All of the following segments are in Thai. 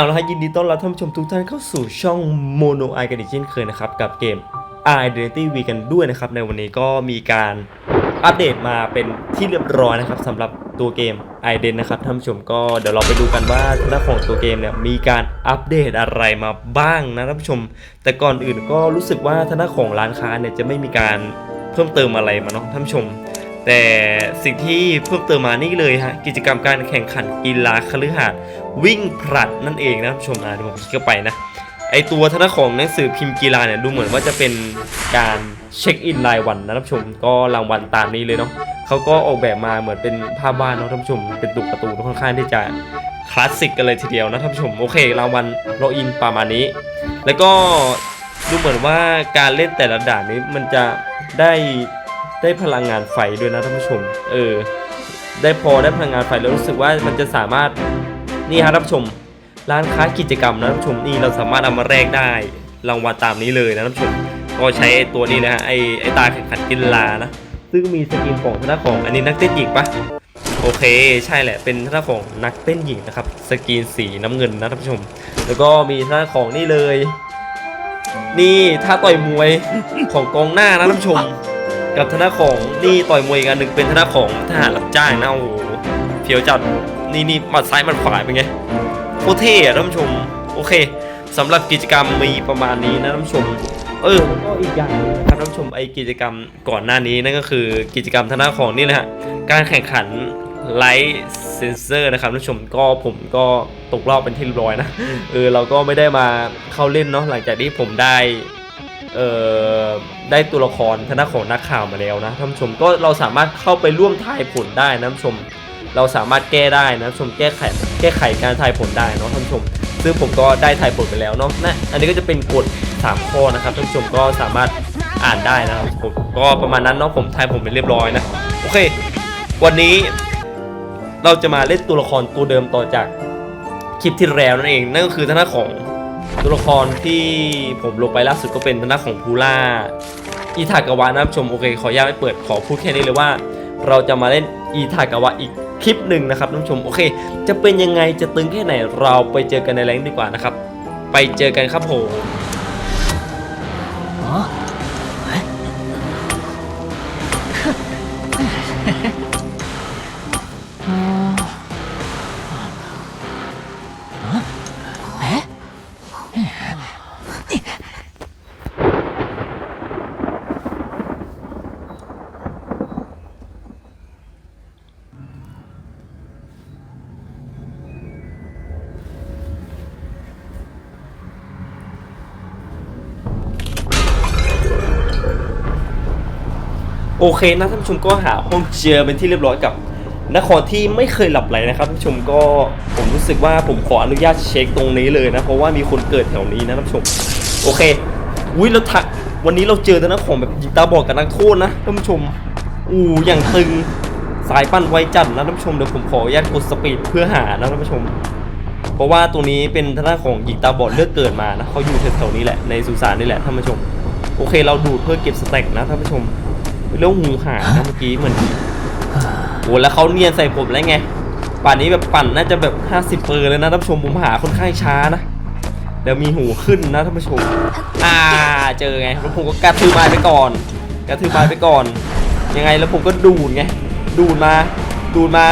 เอาละฮะยินดีต้อนรับท่านผู้ชมทุกท่านเข้าสู่ช่องโมโนไอกันอีกเช่นเคยนะครับกับเกม Identity V กันด้วยนะครับในวันนี้ก็มีการอัปเดตมาเป็นที่เรียบร้อยนะครับสำหรับตัวเกม i d e n นะครับท่านผู้ชมก็เดี๋ยวเราไปดูกันว่าทางด้าของตัวเกมเนี่ยมีการอัปเดตอะไรมาบ้างนะท่านผู้ชม แต่ก่อนอื่นก็รู้สึกว่าทางด้านของร้านค้าเนี่ยจะไม่มีการเพิ่มเติมอะไรมาเนาะท่านผู้ชม แต่สิ่งที่เพิ่มเติมมานี่เลยฮะกิจกรรมการแข่งขันกีฬาคฤหาสน์วิ่งผลัดนั่นเองนะท่านผู้ชมอะเดี๋ยวผมคลิกเข้าไปนะไอตัวทางด้านของหนังสือพิมพ์กีฬาเนี่ยดูเหมือนว่าจะเป็นการเช็คอินรายวันนะท่านผู้ชมก็รางวัลตามนี้เลยเนาะเขาก็ออกแบบมาเหมือนเป็นภาพวาดเนาะท่านผู้ชมเป็นตัวการ์ตูค่อนข้างที่จะคลาสสิกกันเลยทีเดียวนะท่านผู้ชมโอเครางวัลโรอินประมาณนี้ แล้วก็ดูเหมือนว่าการเล่นแต่ละด่านนี้มันจะได้ ได้พลังงานไฟด้วยนะท่านผู้ชม เออ ได้พอได้พลังงานไฟแล้วรู้สึกว่ามันจะสามารถนี่ฮะท่านผู้ชม ร้านค้ากิจกรรมนะท่านผู้ชมนี่เราสามารถเอามาแลกได้รางวัลตามนี้เลยนะท่านผู้ชมก็ใช้ไอตัวนี้นะฮะไอไอตาแข่งขันกีฬานะซึ่งมีสกินของทางด้านของอันนี้นักเต้นหญิงปะโอเคใช่แหละเป็นทางด้าของนักเต้นหญิงนะครับสกินสีน้ำเงินนะท่านผู้ชม แล้วก็มีทางด้าของนี่เลย นี่ท่าต่อยมวยของกองหน้านะท่านผู้ชม กับทางด้าของนี่ต่อยมวยกันหนึ่งเป็นทางด้าของทหารรับจ้างนะโอ้โหเฟี้ยวจัดนี่นี่มัดซ้ายมัดขวาเป็นไงโคตรเท่อะท่านผู้ชมโอเคสำหรับกิจกรรมมีประมาณนี้นะท่านผู้ชมเออแล้วก็อีกอย่างนึงนะครับท่านผู้ชมไอกิจกรรมก่อนหน้านี้นั่นก็คือกิจกรรมทางด้าของนี่นะฮะการแข่งขันไลท์เซนเซอร์นะครับท่านผู้ชมก็ผมก็ตกรอบเป็นที่เรียบร้อยนะเออเราก็ไม่ได้มาเข้าเล่นเนาะหลังจากที่ผมได้เออ ได้ตัวละครทางด้านของนักข่าวมาแล้วนะท่านผู้ชมก็เราสามารถเข้าไปร่วมทายผลได้นะท่านผู้ชม เราสามารถแก้ได้นะท่านผู้ชมแก้ไขแก้ไขการทายผลได้เนาะท่านผู้ชม ซึ่งผมก็ได้ทายผลไปแล้วเนาะนะอันนี้ก็จะเป็นกฎ3ข้อนะครับท่านผู้ชมก็สามารถอ่านได้นะครับผมก็ประมาณนั้นเนาะผมทายผลไปเรียบร้อยนะโอเค วันนี้เราจะมาเล่นตัวละครตัวเดิมต่อจากคลิปที่แล้วนั่นเอง นั่นก็คือทางด้านของ ตัวละครที่ผมลงไปล่าสุดก็เป็นทางด้านของพูล่าอีทากาวะนะครับชมโอเคขออนุญาตไม่เปิดขอพูดแค่นี้เลยว่า เราจะมาเล่นอีทากาวะอีกคลิปหนึ่งนะครับท่านชมโอเค จะเป็นยังไงจะตึงแค่ไหนเราไปเจอกันในแรงดีกว่านะครับ ไปเจอกันครับผม โอเคนะท่านผู้ชมก็หาห้องเจอเป็นที่เรียบร้อยกับนครที่ไม่เคยหลับไหลนะครับท่านผู้ชมก็ผมรู้สึกว่าผมขออนุญาตเช็คตรงนี้เลยนะ เพราะว่ามีคนเกิดแถวนี้นะท่านผู้ชม โอเคอุ้ยแล้วทะวันนี้เราเจอแต่นักของแบบยิงตาบอกกับนักโทษนะท่านผู้ชมอู้อย่างตึงสายปั้นไวจัดนะท่านผู้ชมเดี๋ยวผมขออนุญาตกดสปีดเพื่อหานะท่านผู้ชม เพราะว่าตรงนี้เป็นทางด้าของหญิงตาบอดเลือกเกิดมานะเขาอยู่แถวๆนี้แหละในสุสานนี่แหละท่านผู้ชม โอเค เราดูดเพื่อเก็บสแต็กนะท่านผู้ชม เรื่องหูหานะเมื่อกี้เหมือนโอ้แล้วเขาเนียนใส่ผมแล้วไง ป่านนี้แบบปั่นน่าจะแบบ 50 เปอร์เลยนะท่านผู้ชมผมหาค่อนข้างช้านะเดี๋ยวมีหูขึ้นนะท่านผู้ชม อ่าเจอไงแล้วผมก็กระทืบไม้ไปก่อนกระทืบไม้ไปก่อน ยังไงแล้วผมก็ดูดไง ดูดมา ดูดมา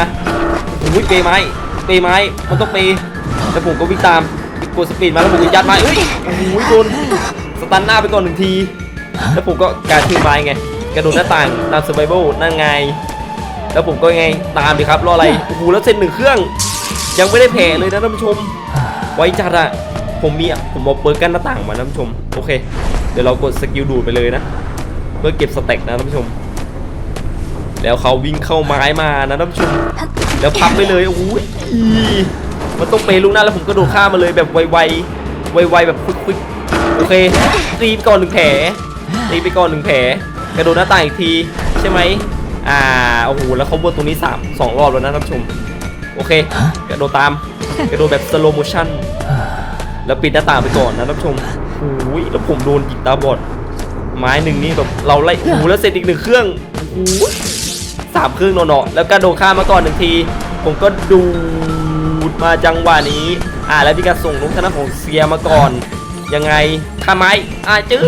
โอ้ยเปไม้เปไม้มันต้องเปแล้วผมก็วิ่งตามกดสปีดมาแล้วผมก็ยัดม้เอ้ยโอ้โหโดนสตันหน้าไปก่อนหนึ่งที แล้วผมก็กระทืบไม้ไง กระโดดหน้าต่างตามสไบเบิลนั่นไง แล้วผมก็ไงตามดิครับรออะไรโอ้โหแล้วเซ็นหนึ่งเครื่อง ยังไม่ได้แผ่เลยนะท่านผู้ชม ไว้จัดอะผมมีผมเอาเปิดกั้นหน้าต่างมานะท่านผู้ชมโอเค เดี๋ยวเรากดสกิลดูดไปเลยนะเพื่อเก็บสเต็กนะท่านผู้ชม แล้วเขาวิ่งเข้าไม้มานะท่านผู้ชมแล้วพับไปเลยโอ้โหมันต้องเปย์ลูกหน้าแล้วผมกระโดดข้ามมาเลยแบบไวๆไวๆแบบควิกๆโอเคตีไปก่อนหนึ่งแผลตีไปก่อนหนึ่งแผล กระโดดหน้าต่างอีกทีใช่ไหมอ่าโอ้โหแล้วเขาบนตรงนี้สามสองรอบแล้วนะท่านผู้ชมโอเค กระโดดตามกระโดดแบบสโลโมชั่นแล้วปิดหน้าต่างไปก่อนนะท่านผู้ชมโอ้ยแล้วผมโดนยิงตาบอดไม้หนึ่งนี่แบบเราไล่โอ้โหแล้วเสร็จอีกหนึ่งเครื่องโอ้โหสามเครื่องเนาะๆแล้วกระโดดข้ามมาก่อนหนึ่งที ผมก็ดูดมาจังหวะนี้ อ่าแล้วมีการส่งลูกทางด้าของเซียมาก่อนยังไงทำไมอ่าเจอ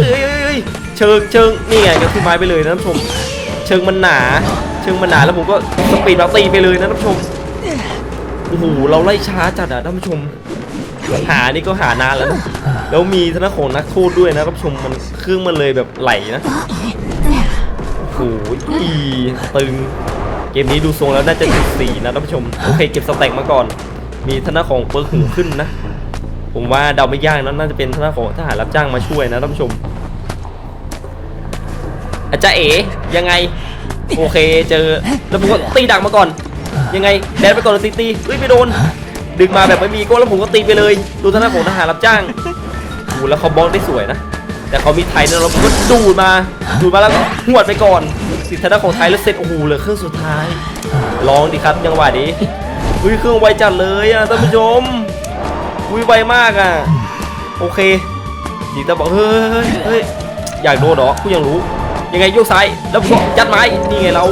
เชิงเชิงนี่ไงก็คือไม้ไปเลยนะท่านผู้ชม เชิงมันหนา เชิงมันหนาแล้วผมก็สปีดเราตีไปเลยนะท่านผู้ชมโอ้โหเราไล่ช้าจัดอะท่านผู้ชม หานี่ก็หานานแล้วนะแล้วมีธนาของนักโทษด้วยนะท่านผู้ชมมันเครื่องมันเลยแบบไหลนะโอ้โหอีตึงเกมนี้ดูทรงแล้วน่าจะจุดสีนะท่านผู้ชมโอเคเก็บสแต็กมาก่อน มีธนาของเปิร์หูขึ้นนะ ผมว่าเดาไม่ยากนะน่าจะเป็นธนาของทหารรับจ้างมาช่วยนะท่านผู้ชม อาจารย์เอ๋ยังไง โอเคเจอแล้วผมก็ตีดักมาก่อน ยังไงแดนไปก่อนเลยตีตีเฮ้ยไม่โดน ดึงมาแบบไม่มีก็แล้วผมก็ตีไปเลยดูท่านาของทหารรับจ้างดูแล้วเขาบล็อกได้สวยนะแต่เขามีไทยนะแล้วผมก็ดูดมาดูดมาแล้วก็หวดไปก่อนติดท่านาของไทยแล้วเสร็จโอ้โหเหลือเครื่องสุดท้ายลองดิครับจังหวะนี้อุ้ยเครื่องไวจัดเลยอะท่านผู้ชมอุ้ยไวมากอะโอเคจิงตาบอกเฮ้ยเฮ้ยอยากโดนเหรอกูยังรู้ ยังไงโยกซ้ายแล้วผมก็ยัดไม้นี่ไงเรา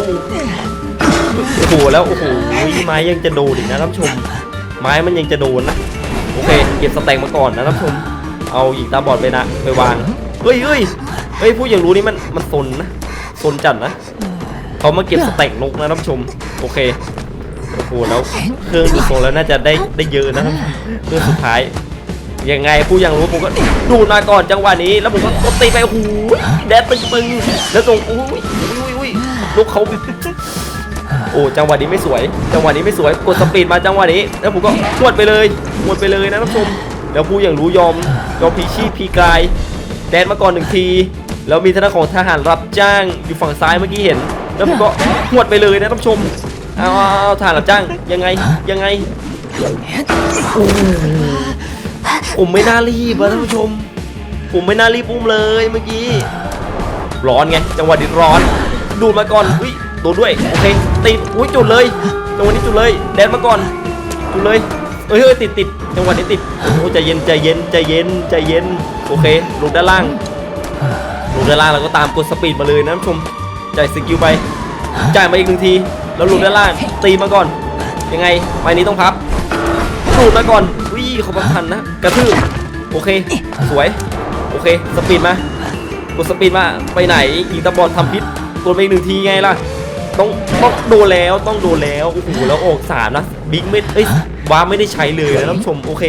โอ้โหแล้วโอ้โหไม้ยังจะโดนอีกนะท่านผู้ชม ไม้มันยังจะโดนนะโอเคเก็บสแต็กมาก่อนนะท่านผู้ชมเอาหญิงตาบอดไปนะไปวางเฮ้ยเฮ้ยเฮ้ยผู้อย่างรู้นี่มันมันซนนะซนจัดนะเขามาเก็บสแต็กนกนะท่านผู้ชมโอเคโอ้โหแล้วเครื่องดูทรงแล้วน่าจะได้ได้เยอะนะท่านเครื่องสุดท้าย ยังไงผู้ยังรู้ผมก็ดูดมาก่อนจังหวะนี้ แล้วผมก็ตีไปโอ้โหแดดตึงๆแล้วตรงอุ้ยอุ้ยอุ้ยลูกเขาโอ้จังหวะนี้ไม่สวย จังหวะนี้ไม่สวยกดสปีดมาจังหวะนี้ แล้วผมก็หวดไปเลยหวดไปเลยนะท่านผู้ชมแล้วผู้ย่างรู้ยอมยอมพีชีพพีกายแดนมาก่อนหนึ่งทีแล้วมีทางของทหารรับจ้างอยู่ฝั่งซ้ายเมื่อกี้เห็น แล้วผมก็หวดไปเลยนะท่านผู้ชมเอาเอาทหารรับจ้างยังไงยังไง ผมไม่น่ารีบอะท่านผู้ชม ผมไม่น่ารีบอุ้มเลยเมื่อกี้ ร้อนไง จังหวะนี้ร้อน ดูดมาก่อนอุ้ยโดนด้วย โอเค ติด อุ้ยจุดเลย จังหวะนี้จุดเลย แดนมาก่อน จุดเลยเอ้ยเฮ้ยติดติดจังหวะนี้ติด โอ้โหใจเย็นใจเย็นใจเย็นใจเย็น โอเค ลงด้านล่าง ลงด้านล่างแล้วก็ตามกดสปีดมาเลยนะท่านผู้ชม จ่ายสกิลไป จ่ายมาอีกหนึ่งที แล้วลงด้านล่าง ตีมาก่อน ยังไง ไม้นี้ต้องพับดูดมาก่อน วิ่เขาพับทันนะ กระทืบโอเค สวย โอเค สปีดมากดสปีดมา ไปไหนอีกตะบอลทำพิษโดนไปอีกหนึ่งทีไงล่ะ ต้องต้องโดนแล้ว ต้องโดนแล้ว โอ้โห แล้วออกสามนะ บิ๊กไม่ เอ้ยว้าไม่ได้ใช้เลยนะท่านผู้ชม โอเค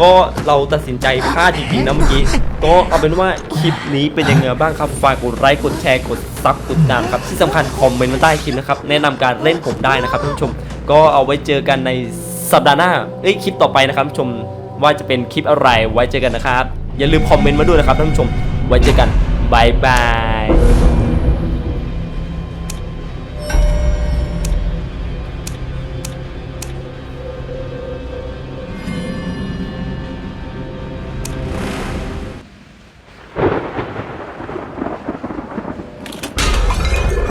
ก็เราตัดสินใจพลาดจริงๆนะเมื่อกี้ ก็เอาเป็นว่าคลิปนี้เป็นยังไงบ้างครับ ฝากกดไลค์ กดแชร์ กดซับ กดดามครับ ที่สำคัญคอมเมนต์มาใต้คลิปนะครับ แนะนำการเล่นผมได้นะครับท่านผู้ชม ก็เอาไว้เจอกันใน สัปดาห์หน้าเอ้ยคลิปต่อไปนะครับผู้ชมว่าจะเป็นคลิปอะไรไว้เจอกันนะครับ อย่าลืมคอมเมนต์มาด้วยนะครับท่านผู้ชมไว้เจอกันบายบาย